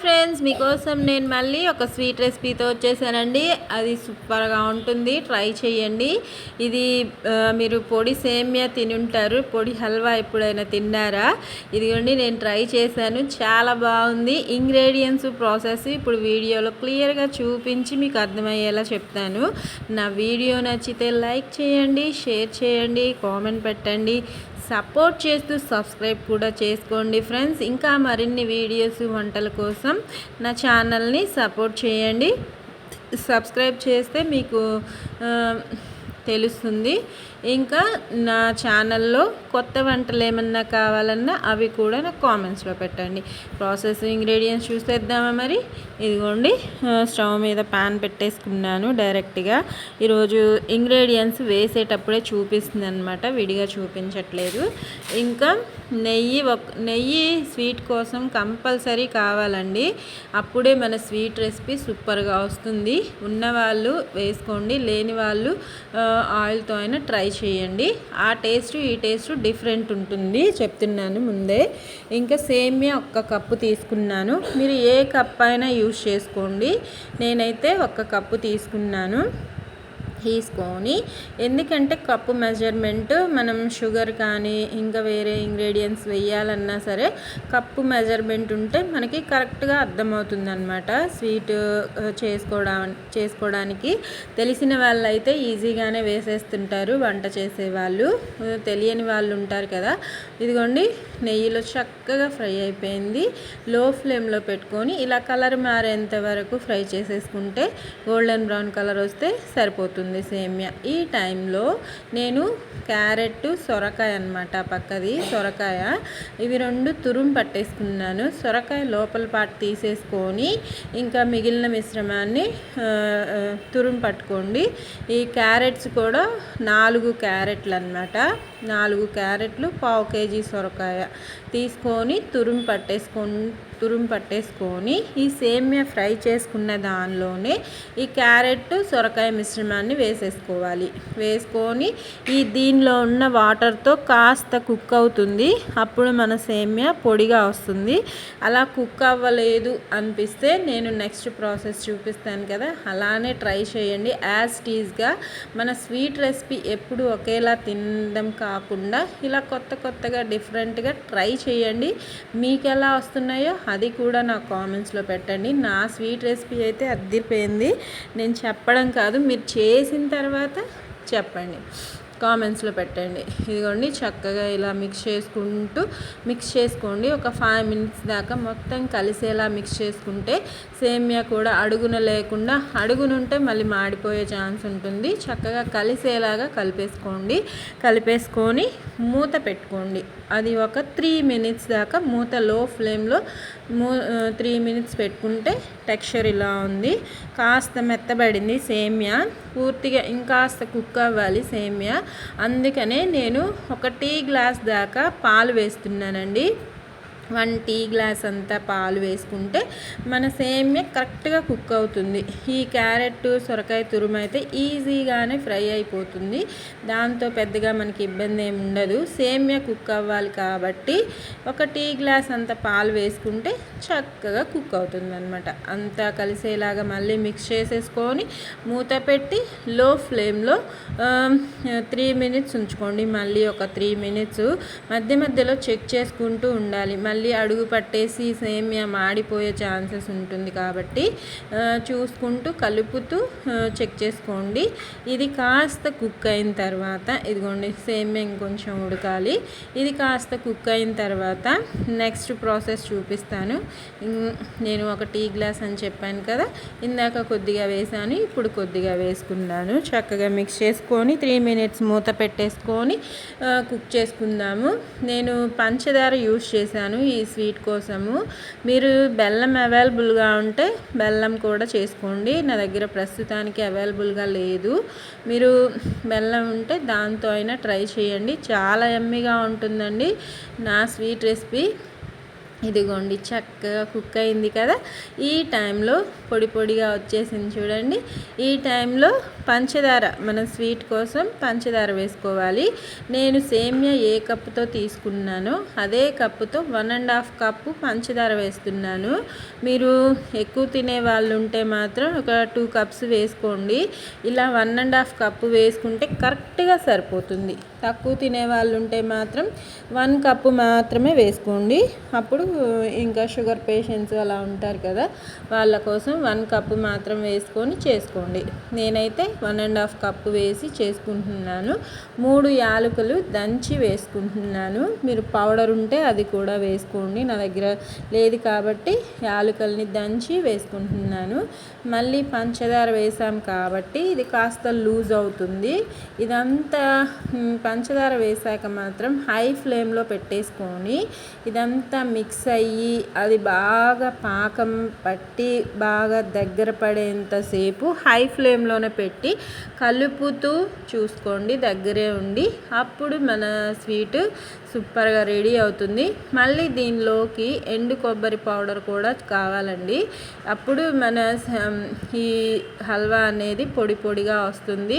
Friends మీకోసం నేను మళ్ళీ ఒక స్వీట్ రెసిపీతో వచ్చేసానండి. అది సూపర్గా ఉంటుంది. ట్రై చేయండి. ఇది మీరు పొడి సేమియా తిని ఉంటారు. పొడి హల్వా ఎప్పుడైనా తిన్నారా? ఇదిగోండి నేను ట్రై చేశాను. చాలా బాగుంది. ఇంగ్రీడియంట్స్ ప్రాసెస్ ఇప్పుడు వీడియోలో క్లియర్గా చూపించి మీకు అర్థమయ్యేలా చెప్తాను. నా వీడియో నచ్చితే లైక్ చేయండి షేర్ చేయండి కామెంట్ పెట్టండి. సపోర్ట్ చేస్తూ సబ్స్క్రైబ్ కూడా చేసుకోండి ఫ్రెండ్స్. ఇంకా మరిన్ని వీడియోస్ వంటల కోసం నా ఛానల్ని సపోర్ట్ చేయండి. సబ్స్క్రైబ్ చేస్తే మీకు తెలుస్తుంది. ఇంకా నా ఛానల్లో కొత్త వంటలు ఏమన్నా కావాలన్నా అవి కూడా నాకు కామెంట్స్లో పెట్టండి. ప్రాసెస్ ఇంగ్రీడియంట్స్ చూసేద్దామా మరి? ఇదిగోండి స్టవ్ మీద పాన్ పెట్టేసుకున్నాను డైరెక్ట్గా. ఈరోజు ఇంగ్రీడియంట్స్ వేసేటప్పుడే చూపిస్తుంది అనమాట విడిగా చూపించట్లేదు. ఇంకా నెయ్యి ఒక నెయ్యి స్వీట్ కోసం కంపల్సరీ కావాలండి. అప్పుడే మన స్వీట్ రెసిపీ సూపర్గా వస్తుంది. ఉన్నవాళ్ళు వేసుకోండి లేని వాళ్ళు ఆయిల్తో అయినా ట్రై చేయండి. ఆ టేస్ట్ ఈ టేస్ట్ డిఫరెంట్ ఉంటుంది చెప్తున్నాను ముందే. ఇంకా సేమియా ఒక్క కప్పు తీసుకున్నాను. మీరు ఏ కప్ అయినా యూస్ చేసుకోండి. నేనైతే ఒక్క కప్పు తీసుకున్నాను. తీసుకొని ఎందుకంటే కప్పు మెజర్మెంట్ మనం షుగర్ కానీ ఇంకా వేరే ఇంగ్రీడియంట్స్ వేయాలన్నా సరే కప్పు మెజర్మెంట్ ఉంటే మనకి కరెక్ట్గా అర్థమవుతుంది అనమాట స్వీట్ చేసుకోవడా చేసుకోవడానికి. తెలిసిన వాళ్ళు అయితే ఈజీగానే వేసేస్తుంటారు వంట చేసేవాళ్ళు. వాళ్ళు తెలియని వాళ్ళు ఉంటారు కదా. ఇదిగోండి నెయ్యిలో చక్కగా ఫ్రై అయిపోయింది. లో ఫ్లేమ్లో పెట్టుకొని ఇలా కలర్ మారేంత వరకు ఫ్రై చేసేసుకుంటే గోల్డెన్ బ్రౌన్ కలర్ వస్తే సరిపోతుంది. సేమియా. ఈ టైంలో నేను క్యారెట్ సొరకాయ అనమాట పక్కది సొరకాయ. ఇవి రెండు తురుము పట్టేసుకున్నాను. సొరకాయ లోపల పాటు తీసేసుకొని ఇంకా మిగిలిన మిశ్రమాన్ని తురుం తురుము పట్టుకోండి. ఈ క్యారెట్స్ కూడా నాలుగు క్యారెట్లు అనమాట నాలుగు క్యారెట్లు పావు కేజీ సొరకాయ తీసుకొని తురుము పట్టేసుకొని తురుము పట్టేసుకొని ఈ సేమియా ఫ్రై చేసుకున్న దానిలోనే ఈ క్యారెట్ సొరకాయ మిశ్రమాన్ని వేసేసుకోవాలి. వేసుకొని ఈ దీనిలో ఉన్న వాటర్తో కాస్త కుక్ అవుతుంది. అప్పుడు మన సేమియా పొడిగా వస్తుంది. అలా కుక్ అవ్వలేదు అనిపిస్తే నేను నెక్స్ట్ ప్రాసెస్ చూపిస్తాను కదా. అలానే ట్రై చేయండి. యాజ్ టీజ్గా మన స్వీట్ రెసిపీ ఎప్పుడు ఒకేలా తినడం కాకుండా ఇలా కొత్త కొత్తగా డిఫరెంట్గా ట్రై చేయండి. మీకు ఎలా వస్తున్నాయో అది కూడా నా కామెంట్స్లో పెట్టండి. నా స్వీట్ రెసిపీ అయితే అద్దిపోయింది నేను చెప్పడం కాదు. మీరు చేసి చేసిన తర్వాత చెప్పండి. కామెంట్స్లో పెట్టండి. ఇదిగోండి చక్కగా ఇలా మిక్స్ చేసుకుంటూ మిక్స్ చేసుకోండి. ఒక ఫైవ్ మినిట్స్ దాకా మొత్తం కలిసేలా మిక్స్ చేసుకుంటే సేమియా కూడా అడుగున లేకుండా అడుగునుంటే మళ్ళీ మాడిపోయే ఛాన్స్ ఉంటుంది. చక్కగా కలిసేలాగా కలిపేసుకోండి. కలిపేసుకొని మూత పెట్టుకోండి. అది ఒక త్రీ మినిట్స్ దాకా మూత లో ఫ్లేమ్లో మూ త్రీ మినిట్స్ పెట్టుకుంటే టెక్స్చర్ ఇలా ఉంది. కాస్త మెత్తబడింది సేమియా. పూర్తిగా ఇంకాస్త కుక్ అవ్వాలి సేమియా. అందుకనే నేను ఒక టీ గ్లాస్ దాకా పాలు వేస్తున్నానండి. వన్ టీ గ్లాస్ అంతా పాలు వేసుకుంటే మన సేమ్య కరెక్ట్గా కుక్ అవుతుంది. ఈ క్యారెట్ సొరకాయ తురుము అయితే ఈజీగానే ఫ్రై అయిపోతుంది. దాంతో పెద్దగా మనకి ఇబ్బంది ఏమి ఉండదు. సేమ్య కుక్ అవ్వాలి కాబట్టి ఒక టీ గ్లాస్ అంత పాలు వేసుకుంటే చక్కగా కుక్ అవుతుంది అనమాట అంతా కలిసేలాగా మళ్ళీ మిక్స్ చేసేసుకొని మూత పెట్టి లో ఫ్లేమ్లో త్రీ మినిట్స్ ఉంచుకోండి. మళ్ళీ ఒక త్రీ మినిట్స్ మధ్య మధ్యలో చెక్ చేసుకుంటూ ఉండాలి. మళ్ళీ మళ్ళీ అడుగు పట్టేసి సేమియా మాడిపోయే ఛాన్సెస్ ఉంటుంది కాబట్టి చూసుకుంటూ కలుపుతూ చెక్ చేసుకోండి. ఇది కాస్త కుక్ అయిన తర్వాత ఇదిగోండి సేమియా ఇంకొంచెం ఉడకాలి. ఇది కాస్త కుక్ అయిన తర్వాత నెక్స్ట్ ప్రాసెస్ చూపిస్తాను. నేను ఒక టీ గ్లాస్ అని చెప్పాను కదా ఇందాక కొద్దిగా వేసాను ఇప్పుడు కొద్దిగా వేసుకున్నాను. చక్కగా మిక్స్ చేసుకొని త్రీ మినిట్స్ మూత పెట్టేసుకొని కుక్ చేసుకుందాము. నేను పంచదార యూస్ చేశాను ఈ స్వీట్ కోసము. మీరు బెల్లం అవైలబుల్గా ఉంటే బెల్లం కూడా చేసుకోండి. నా దగ్గర ప్రస్తుతానికి అవైలబుల్గా లేదు. మీరు బెల్లం ఉంటే దాంతో అయినా ట్రై చేయండి. చాలా ఎమ్మిగా ఉంటుందండి నా స్వీట్ రెసిపీ. ఇదిగోండి చక్కగా కుక్ అయింది కదా. ఈ టైంలో పొడి పొడిగా వచ్చేసింది చూడండి. ఈ టైంలో పంచదార మన స్వీట్ కోసం పంచదార వేసుకోవాలి. నేను సేమ్యా ఏ కప్పుతో తీసుకున్నానో అదే కప్పుతో వన్ అండ్ హాఫ్ కప్పు పంచదార వేస్తున్నాను. మీరు ఎక్కువ తినే వాళ్ళు ఉంటే మాత్రం ఒక టూ కప్స్ వేసుకోండి. ఇలా వన్ అండ్ హాఫ్ కప్పు వేసుకుంటే కరెక్ట్గా సరిపోతుంది. తక్కువ తినే వాళ్ళు ఉంటే మాత్రం వన్ కప్పు మాత్రమే వేసుకోండి. అప్పుడు ఇంకా షుగర్ పేషెంట్స్ అలా ఉంటారు కదా వాళ్ళ కోసం వన్ కప్పు మాత్రం వేసుకొని చేసుకోండి. నేనైతే వన్ అండ్ హాఫ్ కప్పు వేసి చేసుకుంటున్నాను. మూడు యాలకులు దంచి వేసుకుంటున్నాను. మీరు పౌడర్ ఉంటే అది కూడా వేసుకోండి. నా దగ్గర లేదు కాబట్టి యాలకల్ని దంచి వేసుకుంటున్నాను. మళ్ళీ పంచదార వేసాం కాబట్టి ఇది కాస్త లూజ్ అవుతుంది. ఇదంతా పంచదార వేసాక మాత్రం హై ఫ్లేమ్లో పెట్టేసుకొని ఇదంతా మిక్స్ అయ్యి అది బాగా పాకం పట్టి బాగా దగ్గర పడేంతసేపు హై ఫ్లేమ్లోనే పెట్టి కలుపుతూ చూసుకోండి దగ్గరే ఉండి. అప్పుడు మన స్వీట్ సూపర్గా రెడీ అవుతుంది. మళ్ళీ దీనిలోకి ఎండు కొబ్బరి పౌడర్ కూడా కావాలండి. అప్పుడు మన ఈ హల్వా అనేది పొడి పొడిగా వస్తుంది.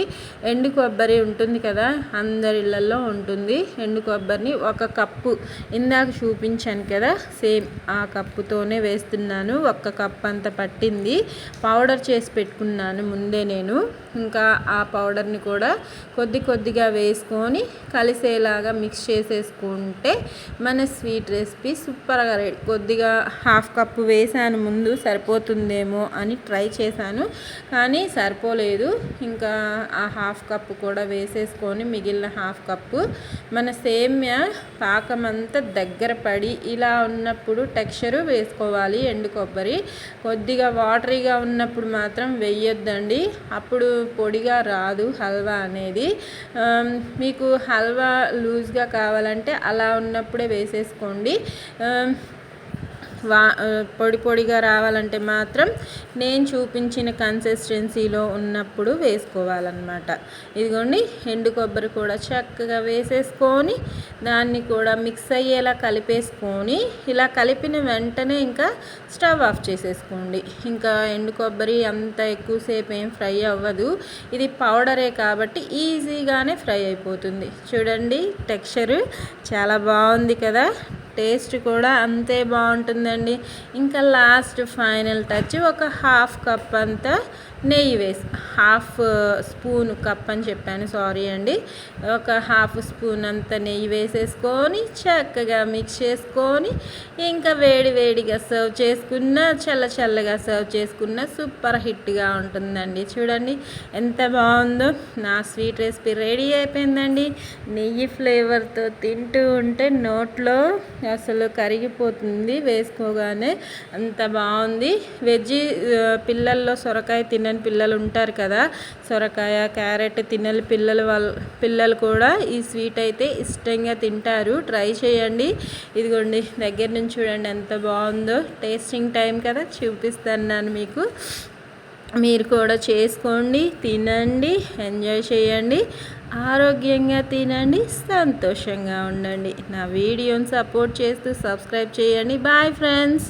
ఎండు కొబ్బరి ఉంటుంది కదా అందరి ఇళ్ళలో ఉంటుంది. ఎండు కొబ్బరిని ఒక కప్పు. ఇందాక చూపించాను కదా సేమ్ ఆ కప్పుతోనే వేస్తున్నాను. ఒక్క కప్ అంత పట్టింది. పౌడర్ చేసి పెట్టుకున్నాను ముందే నేను. ఇంకా ఆ పౌడర్ని కూడా కొద్ది కొద్దిగా వేసుకొని కలిసేలాగా మిక్స్ చేసేసుకుంటే మన స్వీట్ రెసిపీ సూపర్గా రెడీ. కొద్దిగా హాఫ్ కప్పు వేసాను ముందు సరిపోతుందేమో అని ట్రై చేశాను కానీ సరిపోలేదు. ఇంకా ఆ హాఫ్ కప్పు కూడా వేసేసుకొని మిగిలిన హాఫ్ కప్పు మన సేమ్య పాకం అంతా దగ్గర పడి ఇలా ఉన్నప్పుడు టెక్స్చరు వేసుకోవాలి. ఎండు కొబ్బరి కొద్దిగా వాటరీగా ఉన్నప్పుడు మాత్రం వేయొద్దండి. అప్పుడు పొడిగా రాదు హల్వా అనేది. మీకు హల్వా లూజ్గా కావాలంటే అలా ఉన్నప్పుడే వేసేసుకోండి. వా పొడి పొడిగా రావాలంటే మాత్రం నేను చూపించిన కన్సిస్టెన్సీలో ఉన్నప్పుడు వేసుకోవాలన్నమాట. ఇదిగోండి ఎండు కొబ్బరి కూడా చక్కగా వేసేసుకొని దాన్ని కూడా మిక్స్ అయ్యేలా కలిపేసుకొని ఇలా కలిపిన వెంటనే ఇంకా స్టవ్ ఆఫ్ చేసేసుకోండి. ఇంకా ఎండు కొబ్బరి అంత ఎక్కువసేపు ఏం ఫ్రై అవ్వదు. ఇది పౌడరే కాబట్టి ఈజీగానే ఫ్రై అయిపోతుంది. చూడండి టెక్స్చరు చాలా బాగుంది కదా? టేస్ట్ కూడా అంతే బాగుంటుందండి. ఇంకా లాస్ట్ ఫైనల్ టచ్ ఒక హాఫ్ కప్ అంతా నెయ్యి వేసి హాఫ్ స్పూన్ కప్ అని చెప్పాను సారీ అండి. ఒక హాఫ్ స్పూన్ అంత నెయ్యి వేసేసుకొని చక్కగా మిక్స్ చేసుకొని ఇంకా వేడి వేడిగా సర్వ్ చేసుకున్న చల్ల చల్లగా సర్వ్ చేసుకున్న సూపర్ హిట్గా ఉంటుందండి. చూడండి ఎంత బాగుందో. నా స్వీట్ రెసిపీ రెడీ అయిపోయిందండి. నెయ్యి ఫ్లేవర్తో తింటూ ఉంటే నోట్లో అసలు కరిగిపోతుంది వేసుకోగానే. అంత బాగుంది. వెజ్ పిల్లల్లో సొరకాయ తిన తినని పిల్లలు ఉంటారు కదా సొరకాయ క్యారెట్ తినని పిల్లలు వాళ్ళ పిల్లలు కూడా ఈ స్వీట్ అయితే ఇష్టంగా తింటారు. ట్రై చేయండి. ఇదిగోండి దగ్గర నుంచి చూడండి ఎంత బాగుందో. టేస్టింగ్ టైం కదా చూపిస్తాను మీకు. మీరు కూడా చేసుకోండి తినండి ఎంజాయ్ చేయండి. ఆరోగ్యంగా తినండి సంతోషంగా ఉండండి. నా వీడియోని సపోర్ట్ చేస్తూ సబ్స్క్రైబ్ చేయండి. Bye friends